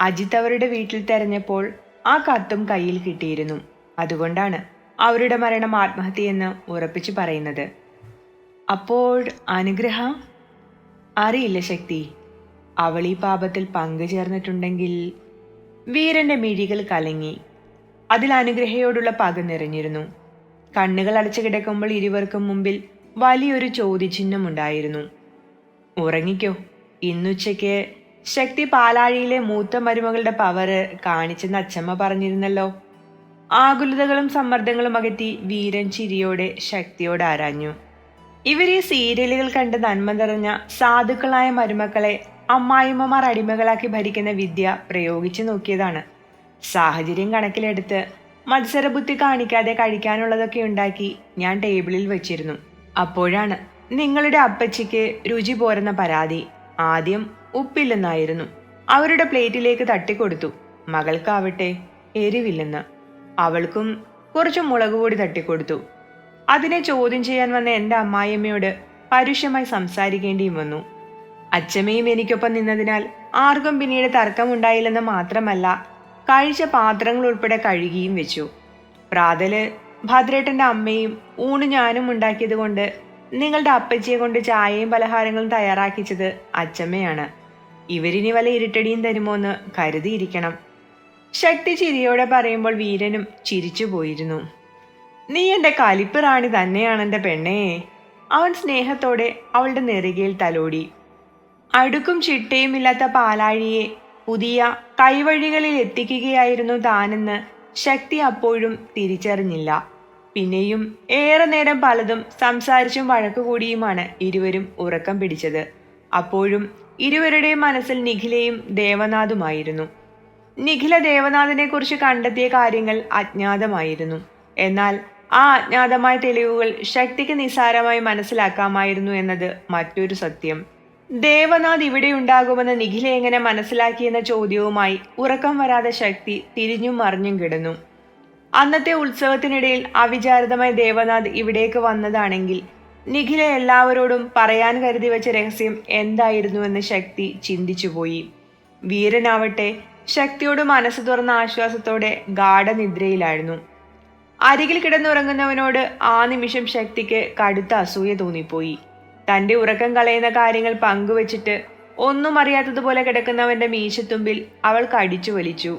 അജിത്ത് അവരുടെ വീട്ടിൽ തെരഞ്ഞപ്പോൾ ആ കത്തും കയ്യിൽ കിട്ടിയിരുന്നു. അതുകൊണ്ടാണ് അവരുടെ മരണം ആത്മഹത്യയെന്ന് ഉറപ്പിച്ചു പറയുന്നത്. അപ്പോൾ അനുഗ്രഹ? അറിയില്ല ശക്തി. അവൾ ഈ പാപത്തിൽ പങ്കുചേർന്നിട്ടുണ്ടെങ്കിൽ വീരന്റെ മിഴികൾ കലങ്ങി. അതിൽ അനുഗ്രഹയോടുള്ള പക നിറഞ്ഞിരുന്നു. കണ്ണുകൾ അടച്ചു കിടക്കുമ്പോൾ ഇരുവർക്കും മുമ്പിൽ വലിയൊരു ചോദ്യചിഹ്നം ഉണ്ടായിരുന്നു. ഉറങ്ങിക്കോ. ഇന്നുച്ചയ്ക്ക് ശക്തി പാലാഴിയിലെ മൂത്ത മരുമകളുടെ പവറ് കാണിച്ചെന്ന് അച്ചമ്മ പറഞ്ഞിരുന്നല്ലോ. ആകുലതകളും സമ്മർദ്ദങ്ങളും അകറ്റി വീരൻ ചിരിയോടെ ശക്തിയോട് ആരാഞ്ഞു. ഇവർ ഈ സീരിയലുകൾ കണ്ട് നന്മ നിറഞ്ഞ സാധുക്കളായ മരുമക്കളെ അമ്മായിമ്മമാർ അടിമകളാക്കി ഭരിക്കുന്ന വിദ്യ പ്രയോഗിച്ചു നോക്കിയതാണ്. സാഹചര്യം കണക്കിലെടുത്ത് മത്സരബുദ്ധി കാണിക്കാതെ കഴിക്കാനുള്ളതൊക്കെ ഉണ്ടാക്കി ഞാൻ ടേബിളിൽ വെച്ചിരുന്നു. അപ്പോഴാണ് നിങ്ങളുടെ അപ്പച്ചിക്ക് രുചി പോരുന്ന പരാതി ആദ്യം ഉപ്പില്ലെന്നായിരുന്നു. അവരുടെ പ്ലേറ്റിലേക്ക് തട്ടിക്കൊടുത്തു. മകൾക്കാവട്ടെ എരിവില്ലെന്ന്. അവൾക്കും കുറച്ച് മുളക് പൊടി തട്ടിക്കൊടുത്തു. അതിനെ ചോദ്യം ചെയ്യാൻ വന്ന എന്റെ അമ്മായിയമ്മയോട് പരുഷമായി സംസാരിക്കേണ്ടിയും വന്നു. അച്ഛമ്മയും എനിക്കൊപ്പം നിന്നതിനാൽ ആർക്കും പിന്നീട് തർക്കമുണ്ടായില്ലെന്ന് മാത്രമല്ല കഴിച്ച പാത്രങ്ങൾ ഉൾപ്പെടെ കഴുകിയും വെച്ചു. പ്രാതൽ ഭദ്രേട്ടന്റെ അമ്മയും ഊണ് ഞാനും ഉണ്ടാക്കിയത് കൊണ്ട് നിങ്ങളുടെ അപ്പച്ചിയെ കൊണ്ട് ചായയും പലഹാരങ്ങളും തയ്യാറാക്കിച്ചത് അച്ചമ്മയാണ്. ഇവരിനി വല്ല ഇരുട്ടടിയും തരുമോ എന്ന് കരുതിയിരിക്കണം. ശക്തി ചിരിയോടെ പറയുമ്പോൾ വീരനും ചിരിച്ചു പോയിരുന്നു. നീ എന്റെ കലിപ്പ് റാണി തന്നെയാണ് എന്റെ പെണ്ണേ അവൻ സ്നേഹത്തോടെ അവളുടെ നെറുകയിൽ തലോടി. അടുക്കും ചിട്ടയുമില്ലാത്ത പാലാഴിയെ പുതിയ കൈവഴികളിൽ എത്തിക്കുകയായിരുന്നു താനെന്ന് ശക്തി അപ്പോഴും തിരിച്ചറിഞ്ഞില്ല. പിന്നെയും ഏറെ നേരം പലതും സംസാരിച്ചും വഴക്കുകൂടിയുമാണ് ഇരുവരും ഉറക്കം പിടിച്ചത്. അപ്പോഴും ഇരുവരുടെയും മനസ്സിൽ നിഖിലയും ദേവനാഥുമായിരുന്നു. നിഖില ദേവനാഥിനെ കുറിച്ച് കണ്ടെത്തിയ കാര്യങ്ങൾ അജ്ഞാതമായിരുന്നു. എന്നാൽ ആ അജ്ഞാതമായ തെളിവുകൾ ശക്തിക്ക് നിസ്സാരമായി മനസ്സിലാക്കാമായിരുന്നു എന്നത് മറ്റൊരു സത്യം. ദേവനാഥ് ഇവിടെ ഉണ്ടാകുമെന്ന് നിഖില എങ്ങനെ മനസ്സിലാക്കിയെന്ന ചോദ്യവുമായി ഉറക്കം വരാതെ ശക്തി തിരിഞ്ഞും മറിഞ്ഞും കിടന്നു. അന്നത്തെ ഉത്സവത്തിനിടയിൽ അവിചാരിതമായി ദേവനാഥ് ഇവിടേക്ക് വന്നതാണെങ്കിൽ നിഖില എല്ലാവരോടും പറയാൻ കരുതി വെച്ച രഹസ്യം എന്തായിരുന്നുവെന്ന് ശക്തി ചിന്തിച്ചുപോയി വീരനാവട്ടെ ശക്തിയോട് മനസ്സ് തുറന്ന ആശ്വാസത്തോടെ ഗാഠനിദ്രയിലായിരുന്നു. അരികിൽ കിടന്നുറങ്ങുന്നവനോട് ആ നിമിഷം ശക്തിക്ക് കടുത്ത അസൂയ തോന്നിപ്പോയി. തന്റെ ഉറക്കം കളയുന്ന കാര്യങ്ങൾ പങ്കുവച്ചിട്ട് ഒന്നും അറിയാത്തതുപോലെ കിടക്കുന്നവന്റെ മീശത്തുമ്പിൽ അവൾ കടിച്ചു വലിച്ചു.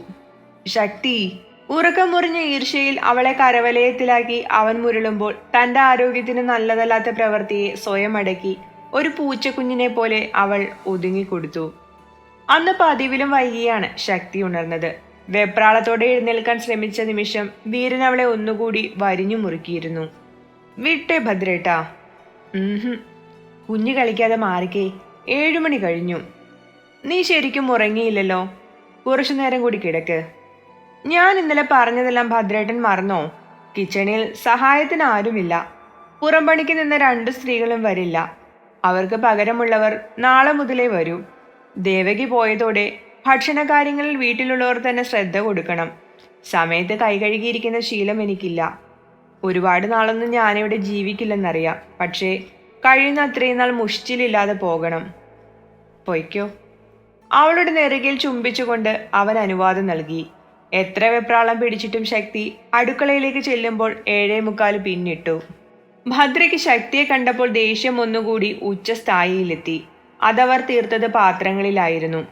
ശക്തി ഉറക്കം മുറിഞ്ഞ ഈർഷ്യയിൽ അവളെ കരവലയത്തിലാക്കി അവൻ മുരളുമ്പോൾ തന്റെ ആരോഗ്യത്തിന് നല്ലതല്ലാത്ത പ്രവൃത്തിയെ സ്വയം അടക്കി ഒരു പൂച്ചക്കുഞ്ഞിനെ പോലെ അവൾ ഒതുങ്ങിക്കൊടുത്തു. അന്ന് പതിവിലും വൈകിയാണ് ശക്തി ഉണർന്നത്. വെപ്രാളത്തോടെ എഴുന്നേൽക്കാൻ ശ്രമിച്ച നിമിഷം വീരൻ അവളെ ഒന്നുകൂടി വരിഞ്ഞു മുറുക്കിയിരുന്നു. വിട്ടേ ഭദ്രേട്ടാ. കുഞ്ഞു കളിക്കാതെ മാറിക്കേ. ഏഴുമണി കഴിഞ്ഞു. നീ ശരിക്കും ഉറങ്ങിയില്ലല്ലോ. കുറച്ചു നേരം കൂടി കിടക്ക്. ഞാൻ ഇന്നലെ പറഞ്ഞതെല്ലാം ഭദ്രേട്ടൻ മറന്നോ? കിച്ചണിൽ സഹായത്തിന് ആരുമില്ല. പുറംപണിക്ക് നിന്ന രണ്ട് സ്ത്രീകളും വരില്ല. അവർക്ക് പകരമുള്ളവർ നാളെ മുതലേ വരൂ. ദേവകി പോയതോടെ ഭക്ഷണകാര്യങ്ങളിൽ വീട്ടിലുള്ളവർ തന്നെ ശ്രദ്ധ കൊടുക്കണം. സമയത്ത് കൈ കഴുകിയിരിക്കുന്ന ശീലം എനിക്കില്ല. ഒരുപാട് നാളൊന്നും ഞാനിവിടെ ജീവിക്കില്ലെന്നറിയാം. പക്ഷേ കഴിയുന്ന അത്രയും നാൾ മുഷ്ടിലില്ലാതെ പോകണം. പൊയ്ക്കോ. അവളുടെ നെറുകയിൽ ചുംബിച്ചുകൊണ്ട് അവൻ അനുവാദം നൽകി. എത്ര വെപ്രാളം പിടിച്ചിട്ടും ശക്തി അടുക്കളയിലേക്ക് ചെല്ലുമ്പോൾ ഏഴേ മുക്കാൽ പിന്നിട്ടു. ഭദ്രയ്ക്ക് ശക്തിയെ കണ്ടപ്പോൾ ദേഷ്യം ഒന്നുകൂടി ഉച്ചസ്ഥായിയിലെത്തി. അതവർ തീർത്തത് പാത്രങ്ങളിലായിരുന്നു.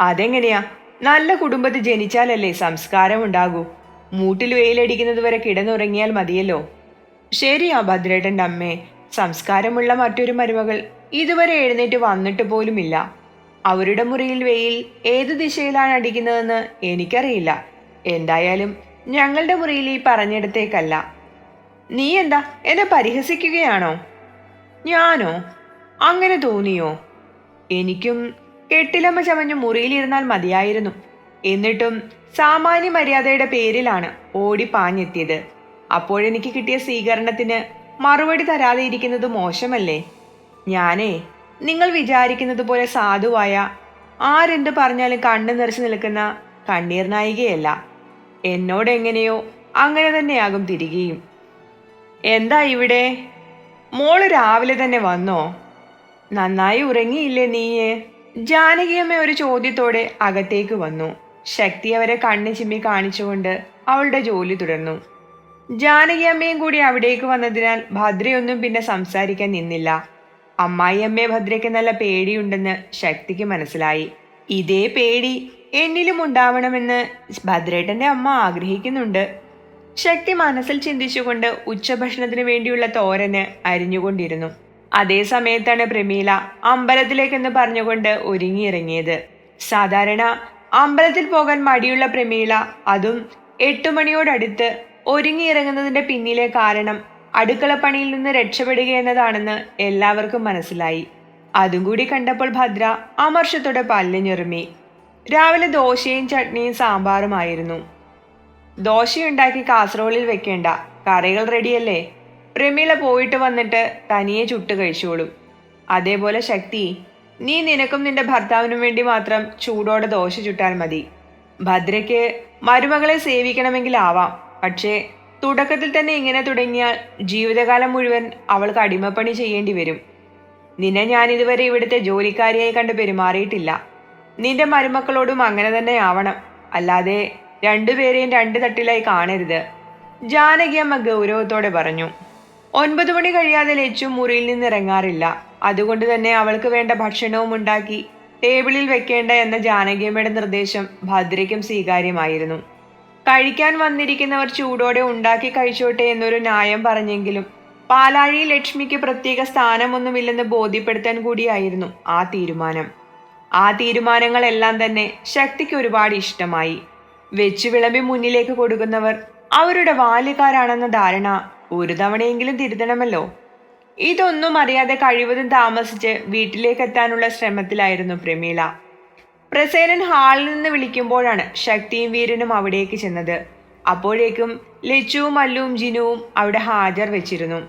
അതെങ്ങനെയാ? നല്ല കുടുംബത്തിൽ ജനിച്ചാലല്ലേ സംസ്കാരം ഉണ്ടാകൂ മൂട്ടിൽ വെയിലടിക്കുന്നത് വരെ കിടന്നുറങ്ങിയാൽ മതിയല്ലോ. ശരിയാ ഭദ്രേട്ടന്റെ അമ്മേ. സംസ്കാരമുള്ള മറ്റൊരു മരുമകൾ ഇതുവരെ എഴുന്നേറ്റ് വന്നിട്ട് പോലുമില്ല. അവരുടെ മുറിയിൽ വെയിൽ ഏത് ദിശയിലാണ് അടിക്കുന്നതെന്ന് എനിക്കറിയില്ല. എന്തായാലും ഞങ്ങളുടെ മുറിയിൽ ഈ പറഞ്ഞിടത്തേക്കല്ല. നീ എന്താ എന്നെ പരിഹസിക്കുകയാണോ? ഞാനോ? അങ്ങനെ തോന്നിയോ? എനിക്കും കെട്ടിലമ്മ ചമഞ്ഞ് മുറിയിലിരുന്നാൽ മതിയായിരുന്നു. എന്നിട്ടും സാമാന്യ മര്യാദയുടെ പേരിലാണ് ഓടി പാഞ്ഞെത്തിയത്. അപ്പോഴെനിക്ക് കിട്ടിയ സ്വീകരണത്തിന് മറുപടി തരാതെ ഇരിക്കുന്നത് മോശമല്ലേ? ഞാനേ നിങ്ങൾ വിചാരിക്കുന്നത് പോലെ സാധുവായ ആരെന്ത് പറഞ്ഞാലും കണ്ണു നിറച്ചു നിൽക്കുന്ന കണ്ണീർ നായികയല്ല. എന്നോട് എങ്ങനെയോ അങ്ങനെ തന്നെയാകും തിരികെയും. എന്താ ഇവിടെ? മോൾ രാവിലെ തന്നെ വന്നോ? നന്നായി ഉറങ്ങിയില്ലേ നീയെ ജാനകിയമ്മ ഒരു ചോദ്യത്തോടെ അകത്തേക്ക് വന്നു. ശക്തി അവരെ കണ്ണു ചിമ്മി കാണിച്ചുകൊണ്ട് അവളുടെ ജോലി തുടർന്നു. ജാനകിയമ്മയും കൂടി അവിടേക്ക് വന്നതിനാൽ ഭദ്രയൊന്നും പിന്നെ സംസാരിക്കാൻ നിന്നില്ല. അമ്മായിയമ്മയെ ഭദ്രയ്ക്ക് നല്ല പേടിയുണ്ടെന്ന് ശക്തിക്ക് മനസ്സിലായി. ഇതേ പേടി എന്നിലും ഉണ്ടാവണമെന്ന് ഭദ്രേട്ടന്റെ അമ്മ ആഗ്രഹിക്കുന്നുണ്ട്. ശക്തി മനസ്സിൽ ചിന്തിച്ചുകൊണ്ട് ഉച്ചഭക്ഷണത്തിന് വേണ്ടിയുള്ള തോരന് അരിഞ്ഞുകൊണ്ടിരുന്നു. അതേ സമയത്താണ് പ്രമീല അമ്പലത്തിലേക്കെന്ന് പറഞ്ഞുകൊണ്ട് ഒരുങ്ങിയിറങ്ങിയത്. സാധാരണ അമ്പലത്തിൽ പോകാൻ മടിയുള്ള പ്രമീല അതും എട്ടു മണിയോടടുത്ത് ഒരുങ്ങിയിറങ്ങുന്നതിന്റെ പിന്നിലെ കാരണം അടുക്കളപ്പണിയിൽ നിന്ന് രക്ഷപ്പെടുക എന്നതാണെന്ന് എല്ലാവർക്കും മനസ്സിലായി. അതും കൂടി കണ്ടപ്പോൾ ഭദ്ര അമർഷത്തോടെ പല്ലിഞ്ഞെറുമി രാവിലെ ദോശയും ചട്നിയും സാമ്പാറുമായിരുന്നു ദോശയുണ്ടാക്കി കാസറോളിൽ വെക്കേണ്ട. കറികൾ റെഡിയല്ലേ? പ്രമീള പോയിട്ട് വന്നിട്ട് തനിയെ ചുട്ട് കഴിച്ചോളും. അതേപോലെ ശക്തി നീ നിനക്കും നിന്റെ ഭർത്താവിനും വേണ്ടി മാത്രം ചൂടോടെ ദോശ ചുട്ടാൽ മതി. ഭദ്രയ്ക്ക് മരുമകളെ സേവിക്കണമെങ്കിലാവാം പക്ഷേ തുടക്കത്തിൽ തന്നെ ഇങ്ങനെ തുടങ്ങിയാൽ ജീവിതകാലം മുഴുവൻ അവൾക്ക് അടിമപ്പണി ചെയ്യേണ്ടി വരും. നിന്നെ ഞാൻ ഇതുവരെ ഇവിടുത്തെ ജോലിക്കാരിയായി കണ്ട് പെരുമാറിയിട്ടില്ല. നിന്റെ മരുമക്കളോടും അങ്ങനെ തന്നെ ആവണം. അല്ലാതെ രണ്ടുപേരെയും രണ്ട് തട്ടിലായി കാണരുത്. ജാനകിയമ്മ ഗൗരവത്തോടെ പറഞ്ഞു. ഒൻപത് മണി കഴിയാതെ ലച്ചു മുറിയിൽ നിന്ന് ഇറങ്ങാറില്ല അതുകൊണ്ട് തന്നെ അവൾക്ക് വേണ്ട ഭക്ഷണവും ഉണ്ടാക്കി ടേബിളിൽ വെക്കേണ്ട എന്ന ജാനകിയമ്മയുടെ നിർദ്ദേശം ഭദ്രയ്ക്കും സ്വീകാര്യമായിരുന്നു. കഴിക്കാൻ വന്നിരിക്കുന്നവർ ചൂടോടെ ഉണ്ടാക്കി കഴിച്ചോട്ടെ എന്നൊരു ന്യായം പറഞ്ഞെങ്കിലും പാലാഴി ലക്ഷ്മിക്ക് പ്രത്യേക സ്ഥാനമൊന്നുമില്ലെന്ന് ബോധ്യപ്പെടുത്താൻ കൂടിയായിരുന്നു ആ തീരുമാനം. ആ തീരുമാനങ്ങളെല്ലാം തന്നെ ശക്തിക്ക് ഒരുപാട് ഇഷ്ടമായി. വെച്ചു വിളമ്പി മുന്നിലേക്ക് കൊടുക്കുന്നവർ അവരുടെ ബാല്യക്കാരാണെന്ന ധാരണ ഒരു തവണയെങ്കിലും തിരുത്തണമല്ലോ. ഇതൊന്നും അറിയാതെ കഴിവതും താമസിച്ച് വീട്ടിലേക്ക് എത്താനുള്ള ശ്രമത്തിലായിരുന്നു പ്രമീള. പ്രസേനൻ ഹാളിൽ നിന്ന് വിളിക്കുമ്പോഴാണ് ശക്തിയും വീരനും അവിടേക്ക് ചെന്നത്. അപ്പോഴേക്കും ലച്ചുവും അല്ലുവും ജിനുവും അവിടെ ഹാജർ വെച്ചിരുന്നു.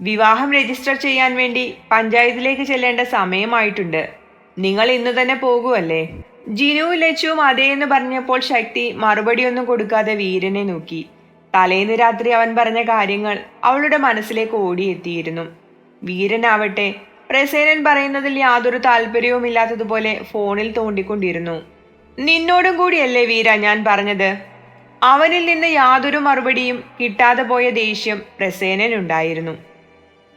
വിവാഹം രജിസ്റ്റർ ചെയ്യാൻ വേണ്ടി പഞ്ചായത്തിലേക്ക് ചെല്ലേണ്ട സമയമായിട്ടുണ്ട്. നിങ്ങൾ ഇന്ന് തന്നെ പോകുമല്ലേ ജിനുവും ലച്ചുവും അതേ എന്ന് പറഞ്ഞപ്പോൾ ശക്തി മറുപടിയൊന്നും കൊടുക്കാതെ വീരനെ നോക്കി. തലേന്ന് രാത്രി അവൻ പറഞ്ഞ കാര്യങ്ങൾ അവളുടെ മനസ്സിലേക്ക് ഓടിയെത്തിയിരുന്നു. വീരനാവട്ടെ പ്രസേനൻ പറയുന്നതിൽ യാതൊരു താല്പര്യവുമില്ലാത്തതുപോലെ ഫോണിൽ തോണ്ടിക്കൊണ്ടിരുന്നു. നിന്നോടും കൂടിയല്ലേ വീര ഞാൻ പറഞ്ഞത്? അവനിൽ നിന്ന് യാതൊരു മറുപടിയും കിട്ടാതെ പോയ ദേഷ്യം പ്രസേനനുണ്ടായിരുന്നു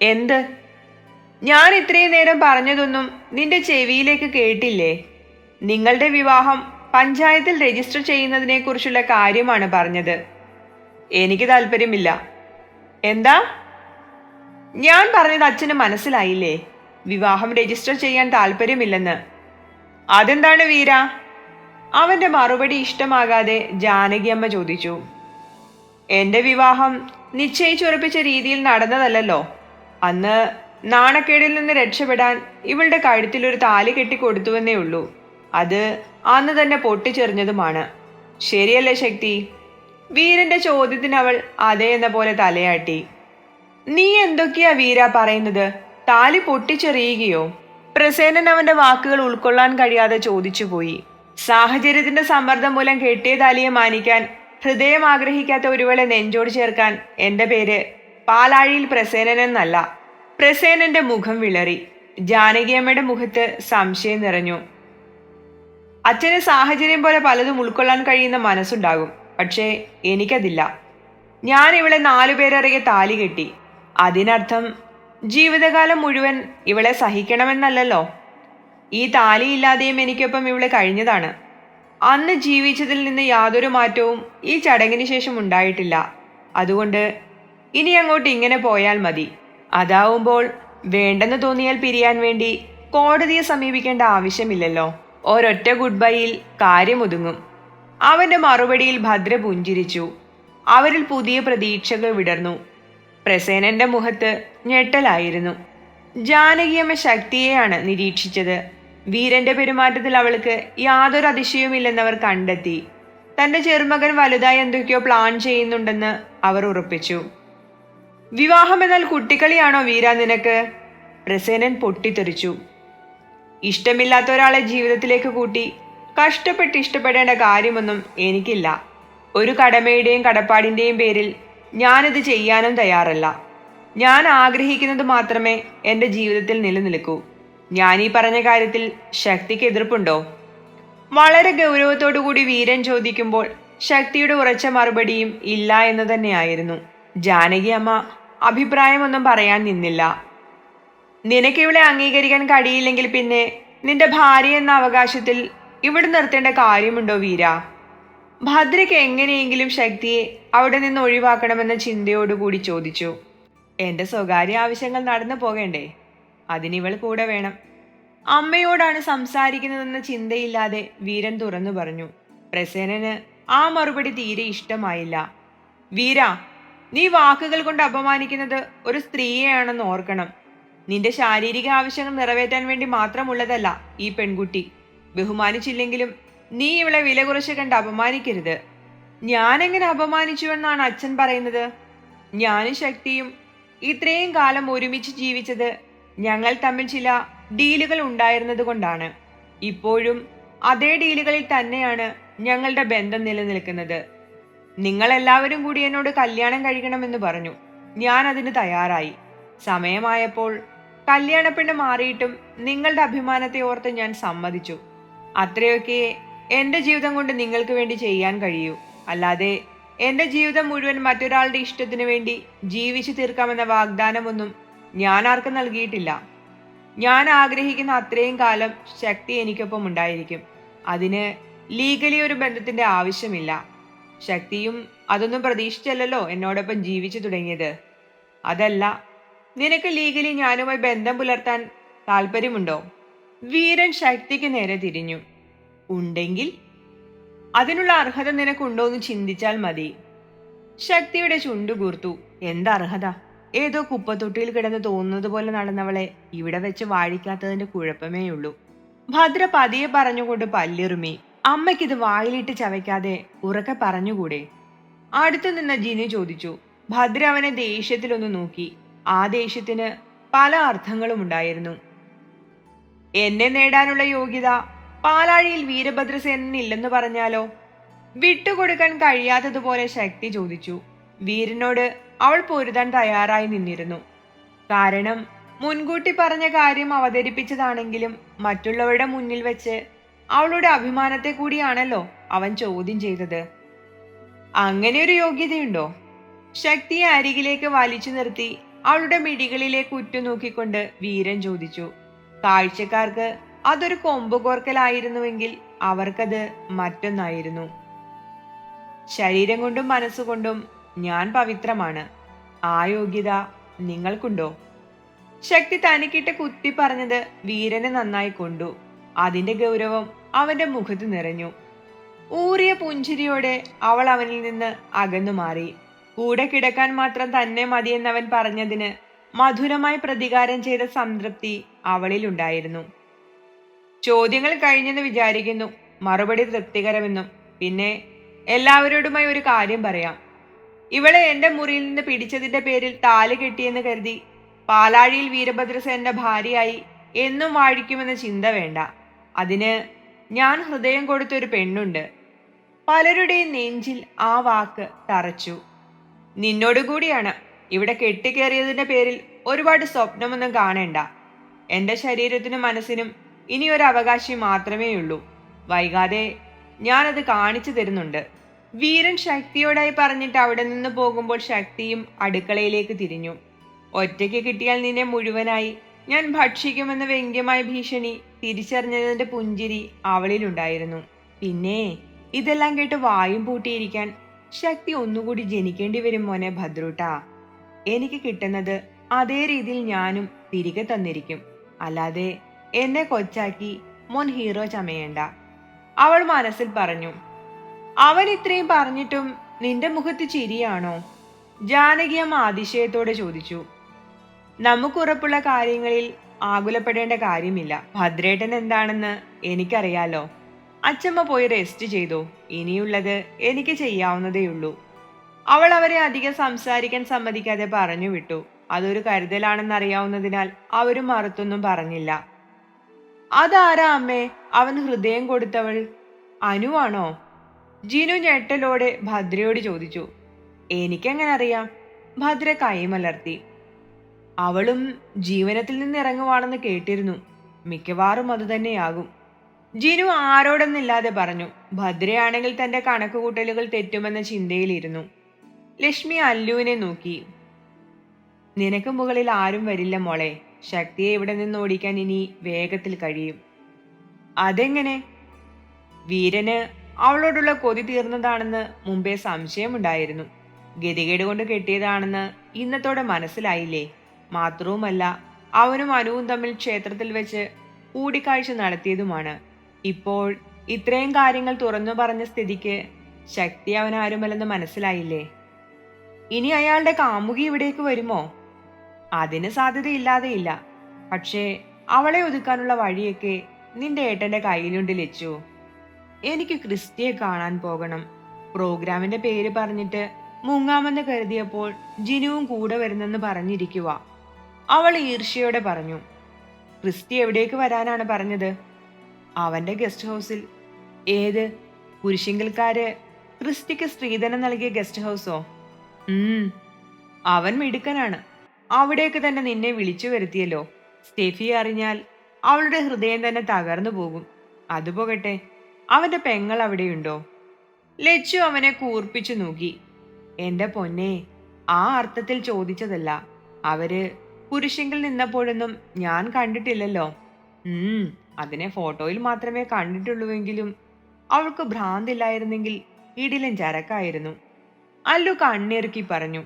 എന്ത്? ഞാൻ ഇത്രയും നേരം പറഞ്ഞതൊന്നും നിന്റെ ചെവിയിലേക്ക് കേട്ടില്ലേ? നിങ്ങളുടെ വിവാഹം പഞ്ചായത്തിൽ രജിസ്റ്റർ ചെയ്യുന്നതിനെക്കുറിച്ചുള്ള കാര്യമാണ് പറഞ്ഞത്. എനിക്ക് താല്പര്യമില്ല. എന്താ? ഞാൻ പറഞ്ഞത് അച്ഛന് മനസ്സിലായില്ലേ? വിവാഹം രജിസ്റ്റർ ചെയ്യാൻ താല്പര്യമില്ലെന്ന്. അതെന്താണ് വീര? അവന്റെ മറുപടി ഇഷ്ടമാകാതെ ജാനകി അമ്മ ചോദിച്ചു. എന്റെ വിവാഹം നിശ്ചയിച്ചുറപ്പിച്ച രീതിയിൽ നടന്നതല്ലല്ലോ. അന്ന് നാണക്കേടിൽ നിന്ന് രക്ഷപ്പെടാൻ ഇവളുടെ കഴുത്തിൽ ഒരു താലി കെട്ടിക്കൊടുത്തുവെന്നേ ഉള്ളൂ. അത് അന്ന് തന്നെ പൊട്ടിച്ചെറിഞ്ഞതുമാണ്. ശരിയല്ലേ ശക്തി? വീരന്റെ ചോദ്യത്തിന് അവൾ അതേ എന്ന പോലെ തലയാട്ടി. നീ എന്തൊക്കെയാ വീര പറയുന്നത്? താലി പൊട്ടിച്ചെറിയുകയോ പ്രസേനൻ അവന്റെ വാക്കുകൾ ഉൾക്കൊള്ളാൻ കഴിയാതെ ചോദിച്ചുപോയി. സാഹചര്യത്തിന്റെ സമ്മർദ്ദം മൂലം കെട്ടിയ താലിയെ മാനിക്കാൻ ഹൃദയം ആഗ്രഹിക്കാത്ത ഒരുവളെ നെഞ്ചോട് ചേർക്കാൻ എന്റെ പേര് പാലാഴിയിൽ പ്രസേനൻ എന്നല്ല. പ്രസേനന്റെ മുഖം വിളറി. ജാനകിയമ്മയുടെ മുഖത്ത് സംശയം നിറഞ്ഞു. അച്ഛന് സാഹചര്യം പോലെ പലതും ഉൾക്കൊള്ളാൻ കഴിയുന്ന മനസ്സുണ്ടാകും പക്ഷേ എനിക്കതില്ല. ഞാൻ ഇവിടെ നാലുപേരറിയ താലി കെട്ടി. അതിനർത്ഥം ജീവിതകാലം മുഴുവൻ ഇവളെ സഹിക്കണമെന്നല്ലല്ലോ. ഈ താലിയില്ലാതെയും എനിക്കൊപ്പം ഇവളെ കഴിഞ്ഞതാണ്. അന്ന് ജീവിച്ചതിൽ നിന്ന് യാതൊരു മാറ്റവും ഈ ചടങ്ങിന് ശേഷം ഉണ്ടായിട്ടില്ല. അതുകൊണ്ട് ഇനി അങ്ങോട്ട് ഇങ്ങനെ പോയാൽ മതി. അതാവുമ്പോൾ വേണ്ടെന്ന് തോന്നിയാൽ പിരിയാൻ വേണ്ടി കോടതിയെ സമീപിക്കേണ്ട ആവശ്യമില്ലല്ലോ. ഒരൊറ്റ ഗുഡ് ബൈയിൽ കാര്യം ഒതുങ്ങും അവന്റെ മറുപടിയിൽ ഭദ്ര പുഞ്ചിരിച്ചു. അവരിൽ പുതിയ പ്രതീക്ഷകൾ വിടർന്നു. പ്രസേനന്റെ മുഖത്ത് ഞെട്ടലായിരുന്നു. ജാനകിയമ്മ ശക്തിയെയാണ് നിരീക്ഷിച്ചത്. വീരന്റെ പെരുമാറ്റത്തിൽ അവൾക്ക് യാതൊരു അതിശയവുമില്ലെന്നവർ കണ്ടെത്തി. തന്റെ ചെറുമകൻ വലുതായി എന്തൊക്കെയോ പ്ലാൻ ചെയ്യുന്നുണ്ടെന്ന് അവർ ഉറപ്പിച്ചു. വിവാഹം എന്നാൽ കുട്ടിക്കളിയാണോ വീര നിനക്ക്? പ്രസേനൻ പൊട്ടിത്തെറിച്ചു. ഇഷ്ടമില്ലാത്ത ഒരാളെ ജീവിതത്തിലേക്ക് കൂട്ടി കഷ്ടപ്പെട്ട് ഇഷ്ടപ്പെടേണ്ട കാര്യമൊന്നും എനിക്കില്ല. ഒരു കടമയുടെയും കടപ്പാടിന്റെയും പേരിൽ ഞാനിത് ചെയ്യാനും തയ്യാറല്ല. ഞാൻ ആഗ്രഹിക്കുന്നത് മാത്രമേ എന്റെ ജീവിതത്തിൽ നിലനിൽക്കൂ. ഞാൻ ഈ പറഞ്ഞ കാര്യത്തിൽ ശക്തിക്ക് എതിർപ്പുണ്ടോ? വളരെ ഗൗരവത്തോടു കൂടി വീരൻ ചോദിക്കുമ്പോൾ ശക്തിയുടെ ഉറച്ച മറുപടിയും ഇല്ല എന്ന് തന്നെയായിരുന്നു. ജാനകി അമ്മ അഭിപ്രായമൊന്നും പറയാൻ നിന്നില്ല. നിനക്ക് ഇവിടെ അംഗീകരിക്കാൻ കഴിയില്ലെങ്കിൽ പിന്നെ നിന്റെ ഭാര്യ എന്ന അവകാശത്തിൽ ഇവിടെ നിർത്തേണ്ട കാര്യമുണ്ടോ വീര? ഭദ്രയ്ക്ക് എങ്ങനെയെങ്കിലും ശക്തിയെ അവിടെ നിന്ന് ഒഴിവാക്കണമെന്ന ചിന്തയോടുകൂടി ചോദിച്ചു. എന്റെ സ്വകാര്യ ആവശ്യങ്ങൾ നടന്നു പോകേണ്ടേ? അതിനിവൾ കൂടെ വേണം. അമ്മയോടാണ് സംസാരിക്കുന്നതെന്ന ചിന്തയില്ലാതെ വീരൻ തുറന്നു പറഞ്ഞു. പ്രസേനന് ആ മറുപടി തീരെ ഇഷ്ടമായില്ല. വീര നീ വാക്കുകൾ കൊണ്ട് അപമാനിക്കുന്നത് ഒരു സ്ത്രീയെയാണെന്ന് ഓർക്കണം. നിന്റെ ശാരീരിക ആവശ്യങ്ങൾ നിറവേറ്റാൻ വേണ്ടി മാത്രമുള്ളതല്ല ഈ പെൺകുട്ടി. ബഹുമാനിച്ചില്ലെങ്കിലും നീ ഇവളെ വില കുറച്ച് കണ്ട് അപമാനിക്കരുത്. ഞാനെങ്ങനെ അപമാനിച്ചുവെന്നാണ് അച്ഛൻ പറയുന്നത്? ഞാനും ശക്തിയും ഇത്രയും കാലം ഒരുമിച്ച് ജീവിച്ചത് ഞങ്ങൾ തമ്മിൽ ചില ഡീലുകൾ ഉണ്ടായിരുന്നത് കൊണ്ടാണ്. ഇപ്പോഴും അതേ ഡീലുകളിൽ തന്നെയാണ് ഞങ്ങളുടെ ബന്ധം നിലനിൽക്കുന്നത്. നിങ്ങൾ എല്ലാവരും കൂടി എന്നോട് കല്യാണം കഴിക്കണമെന്ന് പറഞ്ഞു. ഞാൻ അതിന് തയ്യാറായി. സമയമായപ്പോൾ കല്യാണപ്പെണ്ണ് മാറിയിട്ടും നിങ്ങളുടെ അഭിമാനത്തെ ഓർത്ത് ഞാൻ സമ്മതിച്ചു. അത്രയൊക്കെ എന്റെ ജീവിതം കൊണ്ട് നിങ്ങൾക്ക് വേണ്ടി ചെയ്യാൻ കഴിയൂ. അല്ലാതെ എന്റെ ജീവിതം മുഴുവൻ മറ്റൊരാളുടെ ഇഷ്ടത്തിനു വേണ്ടി ജീവിച്ചു തീർക്കാമെന്ന വാഗ്ദാനമൊന്നും ഞാൻ ആർക്കും നൽകിയിട്ടില്ല. ഞാൻ ആഗ്രഹിക്കുന്ന അത്രയും കാലം ശക്തി എനിക്കൊപ്പം ഉണ്ടായിരിക്കും. അതിന് ലീഗലി ഒരു ബന്ധത്തിന്റെ ആവശ്യമില്ല. ശക്തിയും അതൊന്നും പ്രതീക്ഷിച്ചല്ലല്ലോ എന്നോടൊപ്പം ജീവിച്ചു തുടങ്ങിയത്. അതല്ല നിനക്ക് ലീഗലി ഞാനുമായി ബന്ധം പുലർത്താൻ താല്പര്യമുണ്ടോ വീരൻ ശക്തിക്ക് നേരെ തിരിഞ്ഞു. ഉണ്ടെങ്കിൽ അതിനുള്ള അർഹത നിനക്കുണ്ടോ എന്ന് ചിന്തിച്ചാൽ മതി. ശക്തിയുടെ ചുണ്ടുകൂർത്തു എന്താ അർഹത? ഏതോ കുപ്പത്തൊട്ടിയിൽ കിടന്ന് തോന്നുന്നത് പോലെ നടന്നവളെ ഇവിടെ വെച്ച് വാഴിക്കാത്തതിന്റെ കുഴപ്പമേയുള്ളൂ ഭദ്ര പതിയെ പറഞ്ഞുകൊണ്ട് പല്ലിറുമി. അമ്മയ്ക്കിത് വായിലിട്ട് ചവയ്ക്കാതെ ഉറക്കെ പറഞ്ഞുകൂടെ? അടുത്തു നിന്ന ജിനു ചോദിച്ചു. ഭദ്ര അവനെ ദേഷ്യത്തിലൊന്ന് നോക്കി. ആ ദേഷ്യത്തിന് പല അർത്ഥങ്ങളും ഉണ്ടായിരുന്നു എന്നെ നേടാനുള്ള യോഗ്യത പാലാഴിയിൽ വീരഭദ്രസേനനില്ലെന്ന് പറഞ്ഞാലോ? വിട്ടുകൊടുക്കാൻ കഴിയാത്തതുപോലെ ശക്തി ചോദിച്ചു. വീരനോട് അവൾ പൊരുതാൻ തയ്യാറായി നിന്നിരുന്നു. കാരണം മുൻകൂട്ടി പറഞ്ഞ കാര്യം അവതരിപ്പിച്ചതാണെങ്കിലും മറ്റുള്ളവരുടെ മുന്നിൽ വെച്ച് അവളുടെ അഭിമാനത്തെ കൂടിയാണല്ലോ അവൻ ചോദ്യം ചെയ്തത്. അങ്ങനെ ഒരു യോഗ്യതയുണ്ടോ? ശക്തിയെ അരികിലേക്ക് വലിച്ചു നിർത്തി അവളുടെ മിടികളിലേക്ക് ഉറ്റുനോക്കിക്കൊണ്ട് വീരൻ ചോദിച്ചു. കാഴ്ചക്കാർക്ക് അതൊരു കൊമ്പുകോർക്കലായിരുന്നുവെങ്കിൽ അവർക്കത് മറ്റൊന്നായിരുന്നു. ശരീരം കൊണ്ടും മനസ്സുകൊണ്ടും ഞാൻ പവിത്രമാണ്. ആ യോഗ്യത നിങ്ങൾക്കുണ്ടോ? ശക്തി തനിക്കിട്ട് കുത്തി പറഞ്ഞത് വീരനെ നന്നായി കൊണ്ടു. അതിന്റെ ഗൗരവം അവന്റെ മുഖത്ത് നിറഞ്ഞു. ഊറിയ പുഞ്ചിരിയോടെ അവൾ അവനിൽ നിന്ന് അകന്നു മാറി. കൂടെ കിടക്കാൻ മാത്രം തന്നെ മതിയെന്നവൻ പറഞ്ഞതിന് മധുരമായി പ്രതികാരം ചെയ്ത സംതൃപ്തി അവളിലുണ്ടായിരുന്നു. ചോദ്യങ്ങൾ കഴിഞ്ഞെന്ന് വിചാരിക്കുന്നു. മറുപടി തൃപ്തികരമെന്നും. പിന്നെ എല്ലാവരോടുമായി ഒരു കാര്യം പറയാം. ഇവളെ എന്റെ മുറിയിൽ നിന്ന് പിടിച്ചതിന്റെ പേരിൽ താൽ കെട്ടിയെന്ന് കരുതി പാലാഴിയിൽ വീരഭദ്രസേന്റെ ഭാര്യയായി എന്നും വാഴിക്കുമെന്ന ചിന്ത വേണ്ട. അതിന് ഞാൻ ഹൃദയം കൊടുത്തൊരു പെണ്ണുണ്ട്. പലരുടെയും നെഞ്ചിൽ ആ വാക്ക് തറച്ചു. നിന്നോട് കൂടിയാണ്. ഇവിടെ കെട്ടിക്കേറിയതിന്റെ പേരിൽ ഒരുപാട് സ്വപ്നമൊന്നും കാണേണ്ട. എന്റെ ശരീരത്തിനും മനസ്സിനും ഇനി ഒരു അവകാശം മാത്രമേ ഉള്ളൂ. വൈകാതെ ഞാനത് കാണിച്ചു തരുന്നുണ്ട്. വീരൻ ശക്തിയോടായി പറഞ്ഞിട്ട് അവിടെ നിന്ന് പോകുമ്പോൾ ശക്തിയും അടുക്കളയിലേക്ക് തിരിഞ്ഞു. ഒറ്റയ്ക്ക് കിട്ടിയാൽ നിന്നെ മുഴുവനായി ഞാൻ ഭക്ഷിക്കുമെന്ന വ്യംഗ്യമായ ഭീഷണി തിരിച്ചറിഞ്ഞതിന്റെ പുഞ്ചിരി അവളിലുണ്ടായിരുന്നു. പിന്നെ ഇതെല്ലാം കേട്ട് വായും പൂട്ടിയിരിക്കാൻ ശക്തി ഒന്നുകൂടി ജനിക്കേണ്ടി വരും മോനെ ഭദ്രൂട്ടാ. എനിക്ക് കിട്ടുന്നത് അതേ രീതിയിൽ ഞാനും തിരികെ തന്നിരിക്കും. അല്ലാതെ എന്നെ കൊച്ചാക്കി മോൻ ഹീറോ ചമയേണ്ട. അവൾ മനസ്സിൽ പറഞ്ഞു അവൻ ഇത്രയും പറഞ്ഞിട്ടും നിന്റെ മുഖത്ത് ചിരിയാണോ? ജാനകി അമ്മ അതിശയത്തോടെ ചോദിച്ചു നമുക്കുറപ്പുള്ള കാര്യങ്ങളിൽ ആകുലപ്പെടേണ്ട കാര്യമില്ല. ഭദ്രേട്ടൻ എന്താണെന്ന് എനിക്കറിയാലോ. അച്ചമ്മ പോയി റെസ്റ്റ് ചെയ്തു? ഇനിയുള്ളത് എനിക്ക് ചെയ്യാവുന്നതേയുള്ളൂ അവൾ അവരെ അധികം സംസാരിക്കാൻ സമ്മതിക്കാതെ പറഞ്ഞു വിട്ടു. അതൊരു കരുതലാണെന്നറിയാവുന്നതിനാൽ അവരും മറുത്തൊന്നും പറഞ്ഞില്ല. അതാരാ അമ്മേ? അവൻ ഹൃദയം കൊടുത്തവൾ. അനുവാണോ? ജിനു ഞെട്ടലോടെ ഭദ്രയോട് ചോദിച്ചു. എനിക്കെങ്ങനെ അറിയാം ഭദ്ര കൈമലർത്തി. അവളും ജീവനത്തിൽ നിന്ന് ഇറങ്ങുവാണെന്ന് കേട്ടിരുന്നു. മിക്കവാറും അതുതന്നെയാകും ജിനു ആരോടെന്നില്ലാതെ പറഞ്ഞു ഭദ്രയാണെങ്കിൽ തന്റെ കണക്കുകൂട്ടലുകൾ തെറ്റുമെന്ന ചിന്തയിലിരുന്നു. ലക്ഷ്മി അല്ലുവിനെ നോക്കി. നിനക്ക് മുകളിൽ ആരും വരില്ല മോളെ. ശക്തിയെ ഇവിടെ നിന്ന് ഓടിക്കാൻ ഇനി വേഗത്തിൽ കഴിയും. അതെങ്ങനെ? വീരന് അവളോടുള്ള കൊതി തീർന്നതാണെന്ന് മുമ്പേ സംശയമുണ്ടായിരുന്നു. ഗതികേട് കൊണ്ട് കെട്ടിയതാണെന്ന് ഇന്നത്തോടെ മനസ്സിലായില്ലേ? മാത്രവുമല്ല അവനും അനുവും തമ്മിൽ ക്ഷേത്രത്തിൽ വെച്ച് കൂടിക്കാഴ്ച നടത്തിയതുമാണ്. ഇപ്പോൾ ഇത്രയും കാര്യങ്ങൾ തുറന്നു പറഞ്ഞ സ്ഥിതിക്ക് ശക്തി അവനാരുമല്ലെന്ന് മനസ്സിലായില്ലേ? ഇനി അയാളുടെ കാമുകി ഇവിടേക്ക് വരുമോ? അതിന് സാധ്യതയില്ലാതെയില്ല പക്ഷേ അവളെ ഒതുക്കാനുള്ള വഴിയൊക്കെ നിന്റെ ഏട്ടന്റെ കയ്യിലുണ്ട് ലച്ചു. എനിക്ക് ക്രിസ്റ്റിയെ കാണാൻ പോകണം. പ്രോഗ്രാമിന്റെ പേര് പറഞ്ഞിട്ട് മുങ്ങാമെന്ന് കരുതിയപ്പോൾ ജിനുവും കൂടെ വരുന്നെന്ന് പറഞ്ഞിരിക്കുക അവൾ ഈർഷ്യയോടെ പറഞ്ഞു ക്രിസ്റ്റി എവിടേക്ക് വരാനാണ് പറഞ്ഞത്? അവന്റെ ഗസ്റ്റ് ഹൗസിൽ. ഏത്? കുരിശിങ്കൽക്കാര് ക്രിസ്റ്റിക്ക് സ്ത്രീധനം നൽകിയ ഗസ്റ്റ് ഹൗസോ? അവൻ മിടുക്കനാണ്. അവിടേക്ക് തന്നെ നിന്നെ വിളിച്ചു വരുത്തിയല്ലോ. സ്റ്റെഫി അറിഞ്ഞാൽ അവളുടെ ഹൃദയം തന്നെ തകർന്നു പോകും. അതുപോകട്ടെ അവന്റെ പെങ്ങൾ അവിടെയുണ്ടോ? ലച്ചു അവനെ കൂർപ്പിച്ചു നോക്കി. എന്റെ പൊന്നെ ആ അർത്ഥത്തിൽ ചോദിച്ചതല്ല. അവർ കുരിശിങ്കിൽ നിന്നപ്പോഴൊന്നും ഞാൻ കണ്ടിട്ടില്ലല്ലോ. ഉം അതിനെ ഫോട്ടോയിൽ മാത്രമേ കണ്ടിട്ടുള്ളൂവെങ്കിലും അവൾക്ക് ഭ്രാന്തില്ലായിരുന്നെങ്കിൽ ഇടിലൻ ചരക്കായിരുന്നു. അല്ലു കണ്ണിറുക്കി പറഞ്ഞു.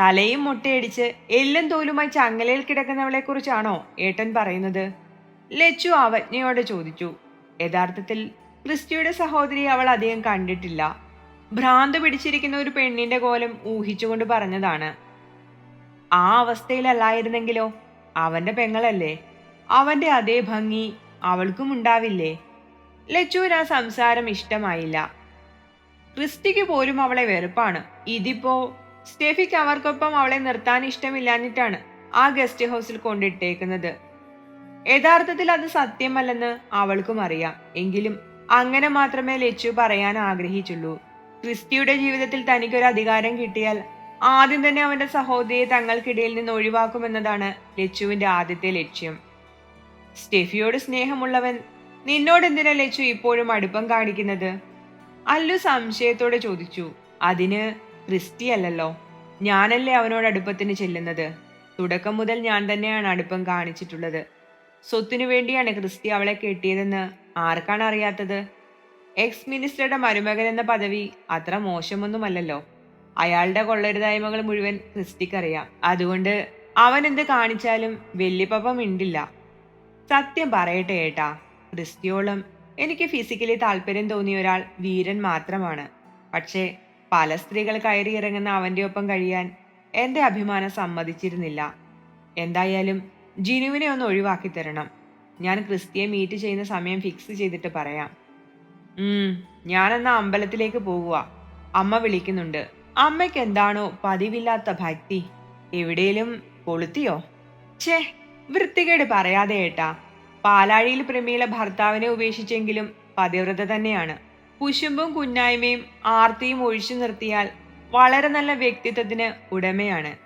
തലയും മുട്ടയടിച്ച് എല്ലും തോലുമായി ചങ്ങലയിൽ കിടക്കുന്നവളെ കുറിച്ചാണോ ഏട്ടൻ പറയുന്നത്? ലച്ചു അവജ്ഞയോടെ ചോദിച്ചു. യഥാർത്ഥത്തിൽ ക്രിസ്റ്റിയുടെ സഹോദരി അവൾ അധികം കണ്ടിട്ടില്ല. ഭ്രാന്ത് പിടിച്ചിരിക്കുന്ന ഒരു പെണ്ണിന്റെ കോലം ഊഹിച്ചുകൊണ്ട് പറഞ്ഞതാണ്. ആ അവസ്ഥയിലല്ലായിരുന്നെങ്കിലോ? അവന്റെ പെങ്ങളല്ലേ? അവന്റെ അതേ ഭംഗി അവൾക്കും ഉണ്ടാവില്ലേ? ലച്ചുവിന് ആ സംസാരം ഇഷ്ടമായില്ല. ക്രിസ്റ്റിക്ക് പോലും അവളെ വെറുപ്പാണ്. ഇതിപ്പോ സ്റ്റെഫിക്ക് അവർക്കൊപ്പം അവളെ നിർത്താൻ ഇഷ്ടമില്ലാഞ്ഞിട്ടാണ് ആ ഗസ്റ്റ് ഹൗസിൽ കൊണ്ടിട്ടേക്കുന്നത്. യഥാർത്ഥത്തിൽ അത് സത്യമല്ലെന്ന് അവൾക്കും അറിയാം. എങ്കിലും അങ്ങനെ മാത്രമേ ലച്ചു പറയാൻ ആഗ്രഹിച്ചുള്ളൂ. ക്രിസ്റ്റിയുടെ ജീവിതത്തിൽ തനിക്കൊരു അധികാരം കിട്ടിയാൽ ആദ്യം തന്നെ അവന്റെ സഹോദരിയെ തങ്ങൾക്കിടയിൽ നിന്ന് ഒഴിവാക്കുമെന്നതാണ് ലച്ചുവിന്റെ ആദ്യത്തെ ലക്ഷ്യം. സ്റ്റെഫിയോട് സ്നേഹമുള്ളവൻ നിന്നോട് എന്തിനാ ലച്ചു ഇപ്പോഴും അടുപ്പം കാണിക്കുന്നത്? അല്ലു സംശയത്തോടെ ചോദിച്ചു. അതിന് ക്രിസ്റ്റി അല്ലല്ലോ ഞാനല്ലേ അവനോട് അടുപ്പത്തിന് ചെല്ലുന്നത്? തുടക്കം മുതൽ ഞാൻ തന്നെയാണ് അടുപ്പം കാണിച്ചിട്ടുള്ളത്. സ്വത്തിനു വേണ്ടിയാണ് ക്രിസ്റ്റി അവളെ കെട്ടിയതെന്ന് ആർക്കാണ് അറിയാത്തത്? എക്സ് മിനിസ്റ്ററുടെ മരുമകൻ എന്ന പദവി അത്ര മോശമൊന്നുമല്ലല്ലോ. അയാളുടെ കൊള്ളരുതായ്മകൾ മുഴുവൻ ക്രിസ്റ്റിക്കറിയാം അതുകൊണ്ട് അവൻ എന്ത് കാണിച്ചാലും വല്യപ്പ മിണ്ടില്ല. സത്യം പറയട്ടെ ഏട്ടാ. ക്രിസ്റ്റിയോളം എനിക്ക് ഫിസിക്കലി താല്പര്യം തോന്നിയ ഒരാൾ വീരൻ മാത്രമാണ്. പക്ഷേ പല സ്ത്രീകൾ കയറി ഇറങ്ങുന്ന അവന്റെ ഒപ്പം കഴിയാൻ എന്റെ അഭിമാനം സമ്മതിച്ചിരുന്നില്ല. എന്തായാലും ജിനുവിനെ ഒന്ന് ഒഴിവാക്കി തരണം. ഞാൻ ക്രിസ്തിയെ മീറ്റ് ചെയ്യുന്ന സമയം ഫിക്സ് ചെയ്തിട്ട് പറയാം. ഞാനെന്നാ അമ്പലത്തിലേക്ക് പോകുക അമ്മ വിളിക്കുന്നുണ്ട്. അമ്മയ്ക്ക് എന്താണോ പതിവില്ലാത്ത ഭക്തി. എവിടെയും കൊളുത്തിയോ? ഛേ വൃത്തികേട് പറയാതെ ഏട്ടാ. പാലാഴിയിൽ പ്രമീള ഭർത്താവിനെ ഉപേക്ഷിച്ചെങ്കിലും പതിവ്രത തന്നെയാണ്. കുശുമ്പും കുന്നായ്മയും ആർത്തിയും ഒഴിച്ചു നിർത്തിയാൽ വളരെ നല്ല വ്യക്തിത്വത്തിന് ഉടമയാണ്.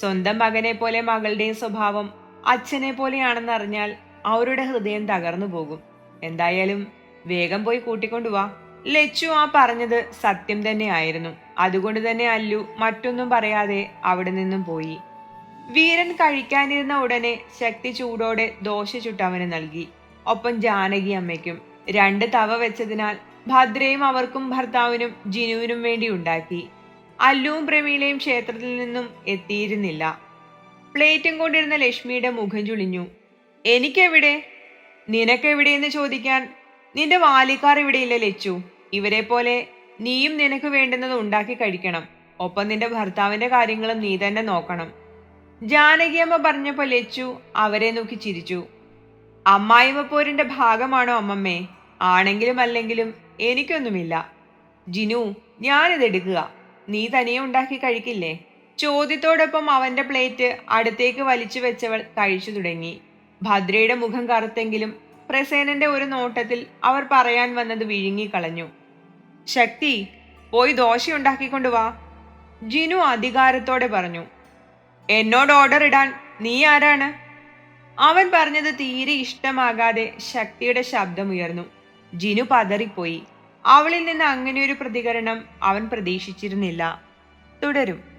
സ്വന്തം മകനെ പോലെ മകളുടെയും സ്വഭാവം അച്ഛനെ പോലെയാണെന്ന് അറിഞ്ഞാൽ അവരുടെ ഹൃദയം തകർന്നു പോകും. എന്തായാലും വേഗം പോയി കൂട്ടിക്കൊണ്ടുവാ ലച്ചു ആ പറഞ്ഞത് സത്യം തന്നെ ആയിരുന്നു. അതുകൊണ്ട് തന്നെ അല്ലു മറ്റൊന്നും പറയാതെ അവിടെ നിന്നും പോയി. വീരൻ കഴിക്കാനിരുന്ന ഉടനെ ശക്തി ചൂടോടെ ദോശ ചുട്ടവന് നൽകി. ഒപ്പം ജാനകി അമ്മയ്ക്കും രണ്ട് തവ വെച്ചതിനാൽ ഭദ്രയും അവർക്കും ഭർത്താവിനും ജിനുവിനും വേണ്ടി ഉണ്ടാക്കി. അല്ലുവും പ്രമീളയും ക്ഷേത്രത്തിൽ നിന്നും എത്തിയിരുന്നില്ല. പ്ലേറ്റും കൊണ്ടിരുന്ന ലക്ഷ്മിയുടെ മുഖം ചുളിഞ്ഞു. എനിക്കെവിടെ? നിനക്കെവിടെയെന്ന് ചോദിക്കാൻ നിന്റെ വാലിക്കാർ ഇവിടെയില്ല ലച്ചു. ഇവരെ പോലെ നീയും നിനക്ക് വേണ്ടുന്നത് ഉണ്ടാക്കി കഴിക്കണം. ഒപ്പം നിന്റെ ഭർത്താവിന്റെ കാര്യങ്ങളും നീ തന്നെ നോക്കണം. ജാനകിയമ്മ പറഞ്ഞപ്പോൾ ലച്ചു അവരെ നോക്കി ചിരിച്ചു. അമ്മായിമ്മ പോരിന്റെ ഭാഗമാണോ അമ്മമ്മേ? ആണെങ്കിലും അല്ലെങ്കിലും എനിക്കൊന്നുമില്ല. ജിനു ഞാനിത് എടുക്കുക. നീ തനിയെ ഉണ്ടാക്കി കഴിക്കില്ലേ? ചോദ്യത്തോടൊപ്പം അവന്റെ പ്ലേറ്റ് അടുത്തേക്ക് വലിച്ചു വെച്ചവൾ കഴിച്ചു തുടങ്ങി. ഭദ്രയുടെ മുഖം കറുത്തെങ്കിലും പ്രസേനന്റെ ഒരു നോട്ടത്തിൽ അവർ പറയാൻ വന്നത് വിഴുങ്ങിക്കളഞ്ഞു. ശക്തി പോയി ദോശ ഉണ്ടാക്കിക്കൊണ്ടു വാ. ജിനു അധികാരത്തോടെ പറഞ്ഞു. എന്നോട് ഓർഡർ ഇടാൻ നീ ആരാണ്? അവൻ പറഞ്ഞത് തീരെ ഇഷ്ടമാകാതെ ശക്തിയുടെ ശബ്ദമുയർന്നു. ജിനു പതറിപ്പോയി. അവളിൽ നിന്ന് അങ്ങനെയൊരു പ്രതികരണം അവൻ പ്രതീക്ഷിച്ചിരുന്നില്ല. തുടരും.